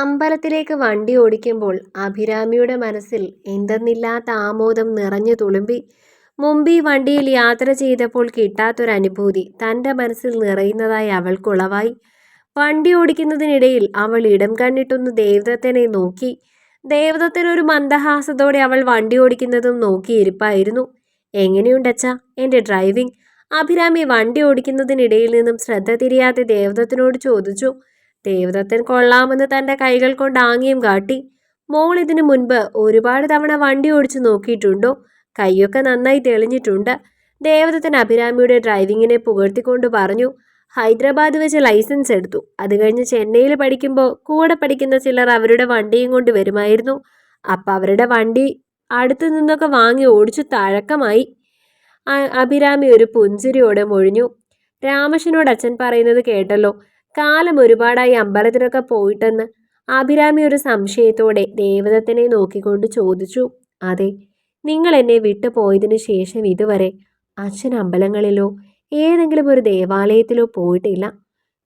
അമ്പലത്തിലേക്ക് വണ്ടി ഓടിക്കുമ്പോൾ അഭിരാമിയുടെ മനസ്സിൽ എന്തെന്നില്ലാത്ത ആമോദം നിറഞ്ഞു തുളുമ്പി. മുമ്പ് വണ്ടിയിൽ യാത്ര ചെയ്തപ്പോൾ കിട്ടാത്തൊരനുഭൂതി തന്റെ മനസ്സിൽ നിറയുന്നതായി അവൾക്കുളവായി വണ്ടി ഓടിക്കുന്നതിനിടയിൽ അവൾ ഇടം കണ്ണിട്ടൊന്ന് ദേവദത്തനെ നോക്കി. ദേവദത്തൻ ഒരു മന്ദഹാസത്തോടെ അവൾ വണ്ടി ഓടിക്കുന്നതും നോക്കിയിരിപ്പായിരുന്നു എങ്ങനെയുണ്ടച്ചാ എന്റെ ഡ്രൈവിംഗ്? അഭിരാമി വണ്ടി ഓടിക്കുന്നതിനിടയിൽ നിന്നും ശ്രദ്ധ തിരിയാതെ ദേവദത്തിനോട് ചോദിച്ചു. ദേവദത്തൻ കൊള്ളാമെന്ന് തന്റെ കൈകൾ കൊണ്ട് ആംഗ്യം കാട്ടി. മോൾ ഇതിനു മുൻപ് ഒരുപാട് തവണ വണ്ടി ഓടിച്ചു നോക്കിയിട്ടുണ്ടോ? കൈയൊക്കെ നന്നായി തെളിഞ്ഞിട്ടുണ്ട്. ദേവദത്തൻ അഭിരാമിയുടെ ഡ്രൈവിങ്ങിനെ പുകഴ്ത്തിക്കൊണ്ട് പറഞ്ഞു ഹൈദരാബാദ് വെച്ച് ലൈസൻസ് എടുത്തു. അത് കഴിഞ്ഞ് ചെന്നൈയിൽ പഠിക്കുമ്പോൾ കൂടെ പഠിക്കുന്ന ചിലർ അവരുടെ വണ്ടിയും കൊണ്ട് വരുമായിരുന്നു. അപ്പം അവരുടെ വണ്ടി അടുത്തു നിന്നൊക്കെ വാങ്ങി ഓടിച്ചു തഴക്കമായി. അഭിരാമി ഒരു പുഞ്ചിരിയോടെ മൊഴിഞ്ഞു. രാമശനോട് അച്ഛൻ പറയുന്നത് കേട്ടല്ലോ. കാലം ഒരുപാടായി അമ്പലത്തിലൊക്കെ പോയിട്ടെന്ന് അഭിരാമി ഒരു സംശയത്തോടെ ദേവദത്തനെ നോക്കിക്കൊണ്ട് ചോദിച്ചു അതെ നിങ്ങൾ എന്നെ വിട്ടു പോയതിനു ശേഷം ഇതുവരെ അച്ഛൻ അമ്പലങ്ങളിലോ ഏതെങ്കിലും ഒരു ദേവാലയത്തിലോ പോയിട്ടില്ല.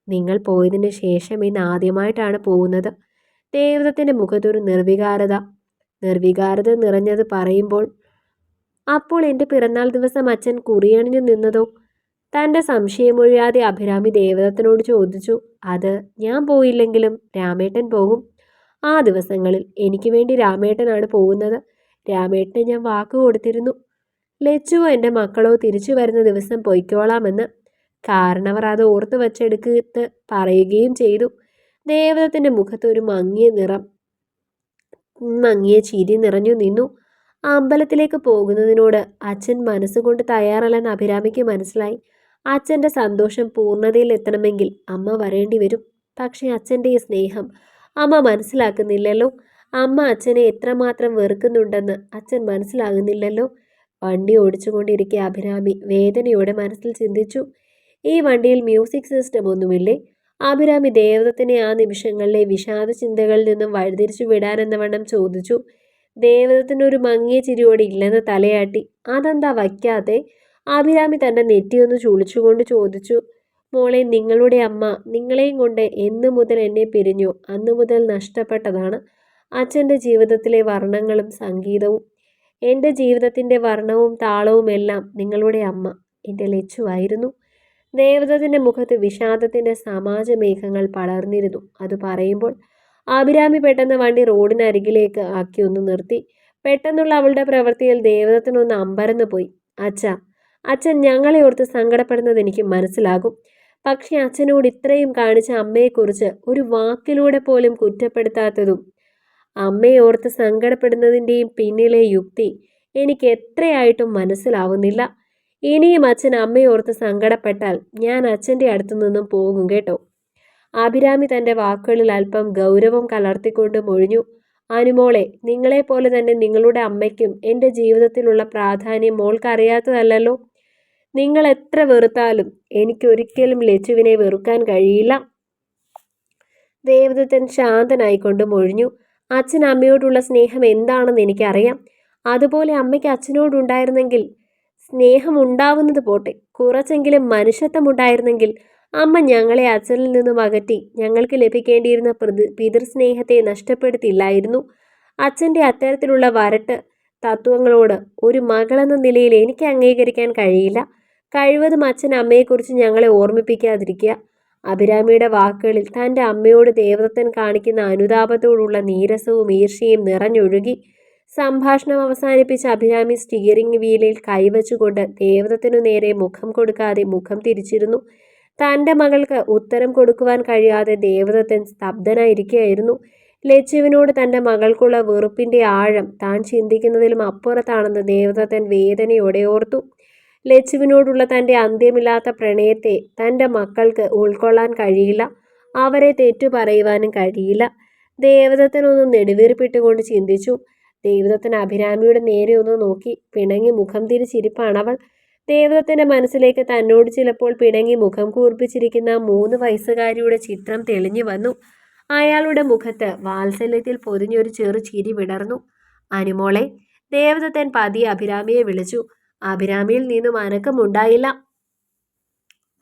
നിങ്ങൾ പോയതിന് ശേഷം ഇന്ന് ആദ്യമായിട്ടാണ് പോകുന്നത്. ദേവതത്തിന്റെ മുഖത്തൊരു നിർവികാരത. നിർവികാരത നിറഞ്ഞത് പറയുമ്പോൾ അപ്പോൾ എന്റെ പിറന്നാൾ ദിവസം അച്ഛൻ കുറിയണിഞ്ഞു നിന്നതോ? തന്റെ സംശയമൊഴിയാതെ അഭിരാമി ദേവദത്തനോട് ചോദിച്ചു അത് ഞാൻ പോയില്ലെങ്കിലും രാമേട്ടൻ പോകും. ആ ദിവസങ്ങളിൽ എനിക്ക് വേണ്ടി രാമേട്ടനാണ് പോകുന്നത്. രാമേട്ടനെ ഞാൻ വാക്ക് കൊടുത്തിരുന്നു. ലച്ചുവോ എന്റെ മക്കളോ തിരിച്ചു വരുന്ന ദിവസം പൊയ്ക്കോളാമെന്ന്. കാരണവർ അത് ഓർത്തു വച്ചെടുക്കത്ത് പറയുകയും ചെയ്തു. ദേവതത്തിന്റെ മുഖത്ത് ഒരു മങ്ങിയ നിറം മങ്ങിയ ചിരി നിറഞ്ഞു നിന്നു. അമ്പലത്തിലേക്ക് പോകുന്നതിനോട് അച്ഛൻ മനസ്സുകൊണ്ട് തയ്യാറല്ലെന്ന് അഭിരാമിക്ക് മനസ്സിലായി. അച്ഛന്റെ സന്തോഷം പൂർണതയിൽ എത്തണമെങ്കിൽ അമ്മ വരേണ്ടി വരും. പക്ഷേ അച്ഛന്റെ ഈ സ്നേഹം അമ്മ മനസ്സിലാക്കുന്നില്ലല്ലോ. അമ്മ അച്ഛനെ എത്രമാത്രം വെറുക്കുന്നുണ്ടെന്ന് അച്ഛൻ മനസ്സിലാകുന്നില്ലല്ലോ. വണ്ടി ഓടിച്ചുകൊണ്ടിരിക്കെ അഭിരാമി വേദനയോടെ മനസ്സിൽ ചിന്തിച്ചു. ഈ വണ്ടിയിൽ മ്യൂസിക് സിസ്റ്റം ഒന്നുമില്ലേ? അഭിരാമി ദേവദത്തിനെ ആ നിമിഷങ്ങളിലെ വിഷാദ ചിന്തകളിൽ നിന്നും വഴിതിരിച്ചു വിടാനെന്ന വണ്ണം ചോദിച്ചു. ദേവദത്തിനൊരു മങ്ങിയ ചിരിയോടെ ഇല്ലെന്ന് തലയാട്ടി. അതെന്താ വയ്ക്കാതെ അഭിരാമി തന്റെ നെറ്റിയൊന്ന് ചുളിച്ചുകൊണ്ട് ചോദിച്ചു മോളെ നിങ്ങളുടെ അമ്മ നിങ്ങളെയും കൊണ്ട് എന്ന് മുതൽ എന്നെ പിരിഞ്ഞു അന്നു മുതൽ നഷ്ടപ്പെട്ടതാണ് അച്ഛന്റെ ജീവിതത്തിലെ വർണങ്ങളും സംഗീതവും. എന്റെ ജീവിതത്തിന്റെ വർണവും താളവും എല്ലാം നിങ്ങളുടെ അമ്മ. എന്റെ ലച്ചുവായിരുന്നു. ദേവതത്തിന്റെ മുഖത്ത് വിഷാദത്തിന്റെ സമാജമേഘങ്ങൾ പടർന്നിരുന്നു. അത് പറയുമ്പോൾ അഭിരാമി പെട്ടെന്ന് വണ്ടി റോഡിനരികിലേക്ക് ആക്കി ഒന്ന് നിർത്തി. പെട്ടെന്നുള്ള അവളുടെ പ്രവൃത്തിയിൽ ദേവതത്തിനൊന്ന് അമ്പരന്ന് പോയി അച്ഛ അച്ഛൻ ഞങ്ങളെ ഓർത്ത് സങ്കടപ്പെടുന്നത് എനിക്ക് മനസ്സിലാകും. പക്ഷേ അച്ഛനോട് ഇത്രയും കാണിച്ച അമ്മയെക്കുറിച്ച് ഒരു വാക്കിലൂടെ പോലും കുറ്റപ്പെടുത്താത്തതും അമ്മയെ ഓർത്ത് സങ്കടപ്പെടുന്നതിന്റെയും പിന്നിലെ യുക്തി എനിക്ക് എത്രയായിട്ടും മനസ്സിലാവുന്നില്ല. ഇനിയും അച്ഛൻ അമ്മയെ ഓർത്ത് സങ്കടപ്പെട്ടാൽ ഞാൻ അച്ഛന്റെ അടുത്തു നിന്നും പോകും കേട്ടോ. അഭിരാമി തന്റെ വാക്കുകളിൽ അല്പം ഗൗരവം കലർത്തിക്കൊണ്ട് മൊഴിഞ്ഞു അനുമോളെ നിങ്ങളെപ്പോലെ തന്നെ നിങ്ങളുടെ അമ്മയ്ക്കും എന്റെ ജീവിതത്തിലുള്ള പ്രാധാന്യം മോൾക്കറിയാത്തതല്ലോ നിങ്ങൾ എത്ര വെറുത്താലും എനിക്കൊരിക്കലും ലച്ചുവിനെ വെറുക്കാൻ കഴിയില്ല. ദേവദത്തൻ ശാന്തനായിക്കൊണ്ട് മൊഴിഞ്ഞു. അച്ഛൻ അമ്മയോടുള്ള സ്നേഹം എന്താണെന്ന് എനിക്കറിയാം. അതുപോലെ അമ്മയ്ക്ക് അച്ഛനോടുണ്ടായിരുന്നെങ്കിൽ സ്നേഹം ഉണ്ടാവുന്നത് പോട്ടെ. കുറച്ചെങ്കിലും മനുഷ്യത്വം ഉണ്ടായിരുന്നെങ്കിൽ അമ്മ ഞങ്ങളെ അച്ഛനിൽ നിന്നും അകറ്റി ഞങ്ങൾക്ക് ലഭിക്കേണ്ടിയിരുന്ന പ്രതി പിതൃസ്നേഹത്തെ നഷ്ടപ്പെടുത്തില്ലായിരുന്നു അച്ഛന്റെ അത്തരത്തിലുള്ള വരട്ട് തത്വങ്ങളോട് ഒരു മകളെന്ന നിലയിൽ എനിക്ക് അംഗീകരിക്കാൻ കഴിയില്ല. കഴിവതും അച്ഛൻ അമ്മയെക്കുറിച്ച് ഞങ്ങളെ ഓർമ്മിപ്പിക്കാതിരിക്കുക. അഭിരാമിയുടെ വാക്കുകളിൽ തന്റെ അമ്മയോട് ദേവദത്തൻ കാണിക്കുന്ന അനുതാപത്തോടുള്ള നീരസവും ഈർഷ്യയും നിറഞ്ഞൊഴുകി. സംഭാഷണം അവസാനിപ്പിച്ച അഭിരാമി സ്റ്റിയറിംഗ് വീലിൽ കൈവച്ചുകൊണ്ട് ദേവദത്തിനു നേരെ മുഖം കൊടുക്കാതെ മുഖം തിരിച്ചിരുന്നു. തന്റെ മകൾക്ക് ഉത്തരം കൊടുക്കുവാൻ കഴിയാതെ ദേവദത്തൻ സ്തബ്ധനായിരിക്കുകയായിരുന്നു. ലച്ചുവിനോട് തന്റെ മകൾക്കുള്ള വെറുപ്പിന്റെ ആഴം താൻ ചിന്തിക്കുന്നതിലും അപ്പുറത്താണെന്ന് ദേവദത്തൻ വേദനയോടെ ഓർത്തു. ലച്ചുവിനോടുള്ള തന്റെ അന്ത്യമില്ലാത്ത പ്രണയത്തെ തന്റെ മക്കൾക്ക് ഉൾക്കൊള്ളാൻ കഴിയില്ല. അവരെ തെറ്റു പറയുവാനും കഴിയില്ല. ദേവദത്തനൊന്നും നെടുവീർപ്പിട്ടുകൊണ്ട് ചിന്തിച്ചു. ദേവദത്തൻ അഭിരാമിയുടെ നേരെ ഒന്ന് നോക്കി. പിണങ്ങി മുഖം തിരിച്ചിരിപ്പാണവൾ ദേവദത്തന്റെ മനസ്സിലേക്ക് തന്നോട് ചിലപ്പോൾ പിണങ്ങി മുഖം കൂർപ്പിച്ചിരിക്കുന്ന മൂന്ന് വയസ്സുകാരിയുടെ ചിത്രം തെളിഞ്ഞു വന്നു. അയാളുടെ മുഖത്ത് വാത്സല്യത്തിൽ പൊതിഞ്ഞൊരു ചെറു ചിരി വിടർന്നു. അനുമോളെ ദേവദത്തൻ പതി അഭിരാമിയെ വിളിച്ചു. അഭിരാമിയിൽ നിന്നും അനക്കമുണ്ടായില്ല.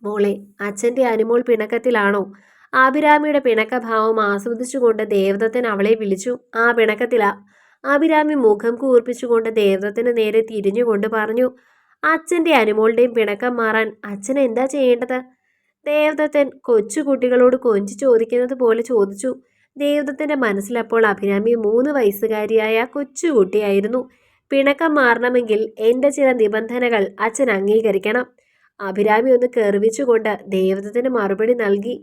മോളെ അച്ഛന്റെ അനുമോൾ പിണക്കത്തിലാണോ? അഭിരാമിയുടെ പിണക്കഭാവം ആസ്വദിച്ചുകൊണ്ട് ദേവദത്തൻ അവളെ വിളിച്ചു. ആ പിണക്കത്തിലാ. അഭിരാമി മുഖം കൂർപ്പിച്ചുകൊണ്ട് ദേവദത്തിന് നേരെ തിരിഞ്ഞുകൊണ്ട് പറഞ്ഞു അച്ഛന്റെ അനുമോളുടെയും പിണക്കം മാറാൻ അച്ഛൻ എന്താ ചെയ്യേണ്ടത്? ദേവദത്തൻ കൊച്ചുകുട്ടികളോട് കൊഞ്ചി ചോദിക്കുന്നത് പോലെ ചോദിച്ചു. ദേവദത്തന്റെ മനസ്സിലപ്പോൾ അഭിരാമി മൂന്ന് വയസ്സുകാരിയായ കൊച്ചുകുട്ടിയായിരുന്നു. പിണക്കം മാറണമെങ്കിൽ എന്റെ ചില നിബന്ധനകൾ അച്ഛൻ അംഗീകരിക്കണം. അഭിരാമി ഒന്ന് കെറിവിച്ചുകൊണ്ട് ദേവതത്തിന് മറുപടി നൽകി.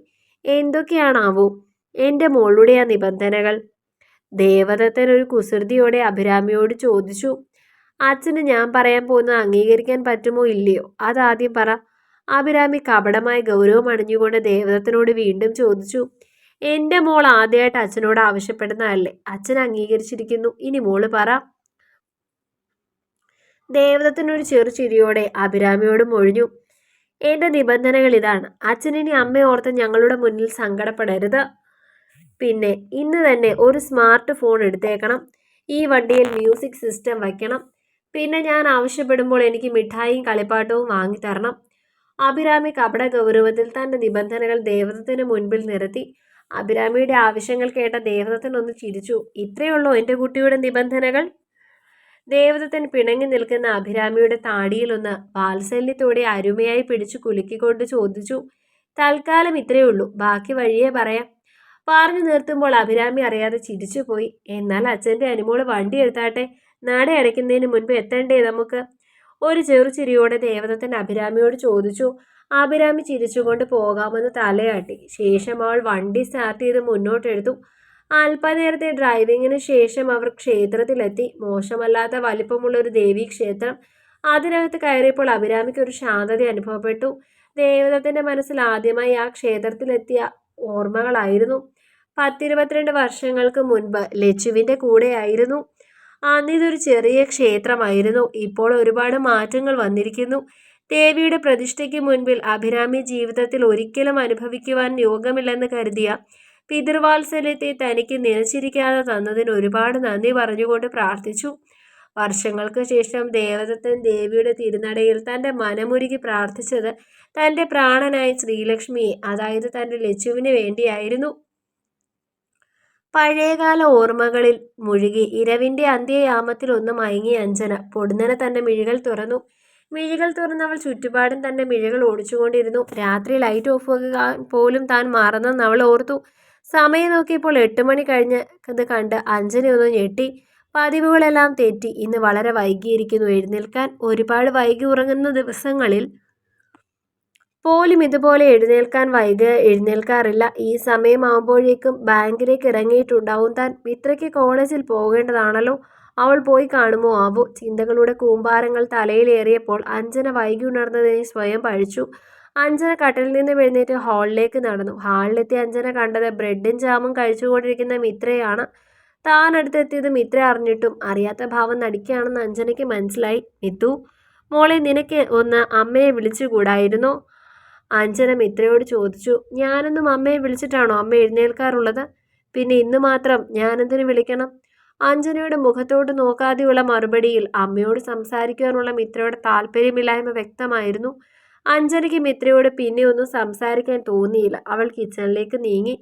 എന്തൊക്കെയാണാവോ എന്റെ മോളുടെ ആ നിബന്ധനകൾ. ദേവതത്തിനൊരു കുസൃതിയോടെ അഭിരാമിയോട് ചോദിച്ചു അച്ഛന് ഞാൻ പറയാൻ പോകുന്നത് അംഗീകരിക്കാൻ പറ്റുമോ ഇല്ലയോ? അതാദ്യം പറ. അഭിരാമി കപടമായ ഗൗരവം അണിഞ്ഞുകൊണ്ട് ദേവതത്തിനോട് വീണ്ടും ചോദിച്ചു എന്റെ മോൾ ആദ്യമായിട്ട് അച്ഛനോട് ആവശ്യപ്പെടുന്നതല്ലേ? അച്ഛൻ അംഗീകരിച്ചിരിക്കുന്നു. ഇനി മോൾ പറ. ദേവദത്തിനൊരു ചെറു ചിരിയോടെ അഭിരാമിയോട് മൊഴിഞ്ഞു എന്റെ നിബന്ധനകൾ ഇതാണ്. അച്ഛനിനി അമ്മ ഓർത്ത് ഞങ്ങളുടെ മുന്നിൽ സങ്കടപ്പെടരുത്. പിന്നെ ഇന്ന് തന്നെ ഒരു സ്മാർട്ട് ഫോൺ എടുത്തേക്കണം. ഈ വണ്ടിയിൽ മ്യൂസിക് സിസ്റ്റം വയ്ക്കണം. പിന്നെ ഞാൻ ആവശ്യപ്പെടുമ്പോൾ എനിക്ക് മിഠായിയും കളിപ്പാട്ടവും വാങ്ങിത്തരണം അഭിരാമി കപട ഗൗരവത്തിൽ തന്റെ നിബന്ധനകൾ ദേവതത്തിന് മുൻപിൽ നിരത്തി. അഭിരാമിയുടെ ആവശ്യങ്ങൾ കേട്ട ദേവതത്തിനൊന്ന് ചിരിച്ചു. ഇത്രയുള്ളൂ എന്റെ കുട്ടിയുടെ നിബന്ധനകൾ? ദേവദത്തൻ പിണങ്ങി നിൽക്കുന്ന അഭിരാമിയുടെ താടിയിലൊന്ന് വാത്സല്യത്തോടെ അരുമയായി പിടിച്ചു കുലുക്കിക്കൊണ്ട് ചോദിച്ചു തൽക്കാലം ഇത്രയേ ഉള്ളൂ ബാക്കി വഴിയേ പറയാം. പറഞ്ഞു നിർത്തുമ്പോൾ അഭിരാമി അറിയാതെ ചിരിച്ചുപോയി എന്നാൽ അച്ഛന്റെ അനുമോൾ വണ്ടി എടുത്താട്ടെ നട അടയ്ക്കുന്നതിന് മുൻപ് എത്തണ്ടേ നമുക്ക്? ഒരു ചെറുചിരിയോടെ ദേവദത്തൻ അഭിരാമിയോട് ചോദിച്ചു അഭിരാമി ചിരിച്ചുകൊണ്ട് പോകാമെന്ന് തലയാട്ടി ശേഷം അവൾ വണ്ടി സ്റ്റാർട്ട് ചെയ്ത് മുന്നോട്ടെടുത്തു അല്പനേരത്തെ ഡ്രൈവിങ്ങിന് ശേഷം അവർ ക്ഷേത്രത്തിലെത്തി. മോശമല്ലാത്ത വലിപ്പമുള്ള ഒരു ദേവീ ക്ഷേത്രം. അതിനകത്ത് കയറിയപ്പോൾ അഭിരാമിക്ക് ഒരു ശാന്തത അനുഭവപ്പെട്ടു. ദേവതത്തിന്റെ മനസ്സിൽ ആദ്യമായി ആ ക്ഷേത്രത്തിലെത്തിയ ഓർമ്മകളായിരുന്നു. പത്തിരുപത്തിരണ്ട് വർഷങ്ങൾക്ക് മുൻപ് ലച്ചുവിന്റെ കൂടെയായിരുന്നു. അന്ന് ഇതൊരു ചെറിയ ക്ഷേത്രമായിരുന്നു. ഇപ്പോൾ ഒരുപാട് മാറ്റങ്ങൾ വന്നിരിക്കുന്നു. ദേവിയുടെ പ്രതിഷ്ഠയ്ക്ക് മുൻപിൽ അഭിരാമി ജീവിതത്തിൽ ഒരിക്കലും അനുഭവിക്കുവാൻ യോഗമില്ലെന്ന് കരുതിയ പിതൃവാത്സല്യത്തെ തനിക്ക് നിലച്ചിരിക്കാതെ തന്നതിന് ഒരുപാട് നന്ദി പറഞ്ഞുകൊണ്ട് പ്രാർത്ഥിച്ചു. വർഷങ്ങൾക്ക് ശേഷം ദേവദത്തൻ ദേവിയുടെ തിരുനടയിൽ തന്റെ മനമുരുകി പ്രാർത്ഥിച്ചത് തന്റെ പ്രാണനായ ശ്രീലക്ഷ്മിയെ അതായത് തന്റെ ലച്ചുവിന് വേണ്ടിയായിരുന്നു. പഴയകാല ഓർമ്മകളിൽ മുഴുകി ഇരവിന്റെ അന്ത്യയാമത്തിൽ ഒന്ന് മയങ്ങി അഞ്ജന പൊടുന്നനെ തന്റെ മിഴികൾ തുറന്നു. മിഴികൾ തുറന്നവൾ ചുറ്റുപാടും തന്റെ മിഴികൾ ഓടിച്ചുകൊണ്ടിരുന്നു. രാത്രി ലൈറ്റ് ഓഫ് പോലും താൻ മാറുന്നെന്ന് അവൾ ഓർത്തു. സമയം നോക്കിയപ്പോൾ എട്ട് മണി കഴിഞ്ഞ് അത് കണ്ട് അഞ്ജന ഒന്ന് ഞെട്ടി. പതിവുകളെല്ലാം തെറ്റി. ഇന്ന് വളരെ വൈകിയിരിക്കുന്നു എഴുന്നേൽക്കാൻ. ഒരുപാട് വൈകി ഉറങ്ങുന്ന ദിവസങ്ങളിൽ പോലും ഇതുപോലെ എഴുന്നേൽക്കാൻ വൈകി എഴുന്നേൽക്കാറില്ല. ഈ സമയമാകുമ്പോഴേക്കും ബാങ്കിലേക്ക് ഇറങ്ങിയിട്ടുണ്ടാവും. താൻ മിത്രയ്ക്ക് കോളേജിൽ പോകേണ്ടതാണല്ലോ. അവൾ പോയി കാണുമോ? ആവോ. ചിന്തകളുടെ കൂമ്പാരങ്ങൾ തലയിലേറിയപ്പോൾ അഞ്ജന വൈകി ഉണർന്നതിനെ സ്വയം പഴിച്ചു. അഞ്ജന കട്ടിൽ നിന്ന് എഴുന്നേറ്റ് ഹാളിലേക്ക് നടന്നു. ഹാളിലെത്തി അഞ്ജന കണ്ടത് ബ്രെഡും ജാമും കഴിച്ചുകൊണ്ടിരിക്കുന്ന മിത്രയാണ്. താൻ അടുത്തെത്തിയത് മിത്ര അറിഞ്ഞിട്ടും അറിയാത്ത ഭാവം നടിക്കുകയാണെന്ന് അഞ്ജനയ്ക്ക് മനസ്സിലായി. മിത്തു മോളെ നിനക്ക് ഒന്ന് അമ്മയെ വിളിച്ചുകൂടായിരുന്നു? അഞ്ജന മിത്രയോട് ചോദിച്ചു. ഞാനൊന്നും അമ്മയെ വിളിച്ചിട്ടാണോ അമ്മ എഴുന്നേൽക്കാറുള്ളത്? പിന്നെ ഇന്ന് മാത്രം ഞാനെന്തിനു വിളിക്കണം? അഞ്ജനയുടെ മുഖത്തോട്ട് നോക്കാതെയുള്ള മറുപടിയിൽ അമ്മയോട് സംസാരിക്കുവാനുള്ള മിത്രയുടെ താല്പര്യമില്ലായ്മ വ്യക്തമായിരുന്നു. അഞ്ജനയ്ക്ക് മിത്രയോട് പിന്നെ ഒന്നും സംസാരിക്കാൻ തോന്നിയില്ല. അവൾ കിച്ചണിലേക്ക് നീങ്ങി.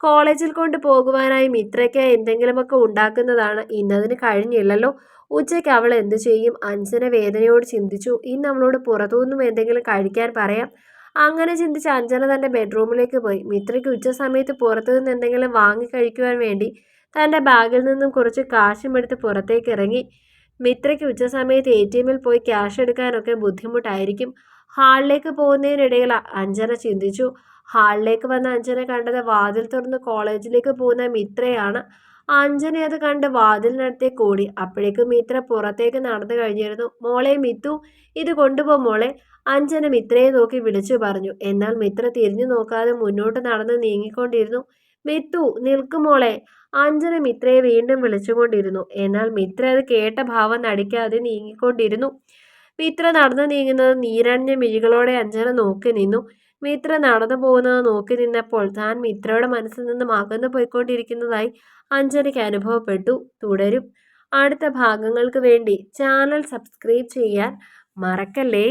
കോളേജിൽ കൊണ്ട് പോകുവാനായി മിത്രയ്ക്ക് എന്തെങ്കിലുമൊക്കെ ഉണ്ടാക്കുന്നതാണ്. ഇന്നതിന് കഴിഞ്ഞില്ലല്ലോ. ഉച്ചയ്ക്ക് അവൾ എന്തു ചെയ്യും? അഞ്ജന വേദനയോട് ചിന്തിച്ചു. ഇന്ന് അവളോട് പുറത്തുനിന്നും എന്തെങ്കിലും കഴിക്കാൻ പറയാം. അങ്ങനെ ചിന്തിച്ച് അഞ്ജന തന്റെ ബെഡ്റൂമിലേക്ക് പോയി. മിത്രയ്ക്ക് ഉച്ച സമയത്ത് പുറത്തു നിന്ന് എന്തെങ്കിലും വാങ്ങി കഴിക്കുവാൻ വേണ്ടി തന്റെ ബാഗിൽ നിന്നും കുറച്ച് കാശും എടുത്ത് പുറത്തേക്ക് ഇറങ്ങി. മിത്രയ്ക്ക് ഉച്ച സമയത്ത് എ ടി എമ്മിൽ പോയി ക്യാഷ് എടുക്കാനൊക്കെ ബുദ്ധിമുട്ടായിരിക്കും. ഹാളിലേക്ക് പോകുന്നതിനിടയിൽ അഞ്ജന ചിന്തിച്ചു. ഹാളിലേക്ക് വന്ന അഞ്ജന കണ്ടത് വാതിൽ തുറന്ന് കോളേജിലേക്ക് പോകുന്ന മിത്രയാണ്. അഞ്ജന അത് കണ്ട് വാതിലിനടുത്തേക്ക് ഓടി അപ്പോഴേക്കും മിത്ര പുറത്തേക്ക് നടന്നു കഴിഞ്ഞിരുന്നു. മോളെ മിത്തു ഇത് കൊണ്ടുപോ മോളെ. അഞ്ജന മിത്രയെ നോക്കി വിളിച്ചു പറഞ്ഞു. എന്നാൽ മിത്ര തിരിഞ്ഞു നോക്കാതെ മുന്നോട്ട് നടന്ന് നീങ്ങിക്കൊണ്ടിരുന്നു. മിത്തു നിൽക്കുമോളെ അഞ്ജന മിത്രയെ വീണ്ടും വിളിച്ചുകൊണ്ടിരുന്നു. എന്നാൽ മിത്ര അത് കേട്ട ഭാവം നടിക്കാതെ നീങ്ങിക്കൊണ്ടിരുന്നു. മിത്ര നടന്നു നീങ്ങുന്നത് നീരണിഞ്ഞ മിഴികളോടെ അഞ്ജന നോക്കി നിന്നു. മിത്ര നടന്നു പോകുന്നത് നോക്കി നിന്നപ്പോൾ താൻ മിത്രയുടെ മനസ്സിൽ നിന്നും അകന്നു പോയിക്കൊണ്ടിരിക്കുന്നതായി അഞ്ജനയ്ക്ക് അനുഭവപ്പെട്ടു. തുടരും. അടുത്ത ഭാഗങ്ങൾക്ക് വേണ്ടി ചാനൽ സബ്സ്ക്രൈബ് ചെയ്യാൻ മറക്കല്ലേ?